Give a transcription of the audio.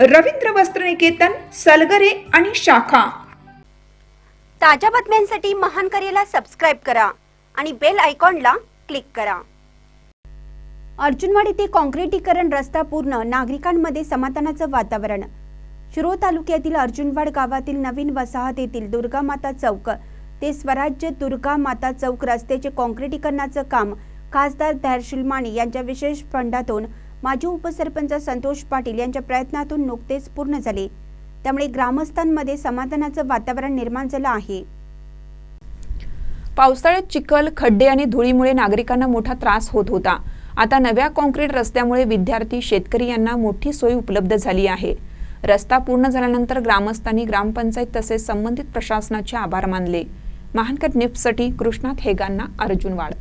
रवींद्र वस्त्रनिकेतन सलगरे आणि शाखा. ताज्या बातम्यांसाठी महान करेला सबस्क्राईब करा आणि बेल आयकॉनला क्लिक करा. अर्जुनवाडी ते काँक्रिटीकरण रस्ता पूर्ण नागरिकांमध्ये समाधानाचं वातावरण. शिरोळ तालुक्यातील अर्जुनवाड गावातील नवीन वसाहत येथील दुर्गा माता चौक. ते स्वराज्य दुर्गा माता चौक रस्त्याचे काँक्रिटीकरणाचं काम खासदार धैर्यशील माने यांच्या विशेष फंडातून माजी उपसरपंच संतोष पाटील यांच्या प्रयत्नातून नुकतेच पूर्ण झाले. त्यामुळे ग्रामस्थांमध्ये समाधानाचं वातावरण निर्माण झालं आहे. पावसाळ्यात चिखल खड्डे आणि धुळीमुळे नागरिकांना मोठा त्रास होत होता. आता नव्या कॉन्क्रीट रस्त्यामुळे विद्यार्थी शेतकरी यांना मोठी सोय उपलब्ध झाली आहे. रस्ता पूर्ण झाल्यानंतर ग्रामस्थांनी ग्रामपंचायत तसेच संबंधित प्रशासनाचे आभार मानले. महानकर निफ्टसाठी कृष्णात हेगांना अर्जुनवाड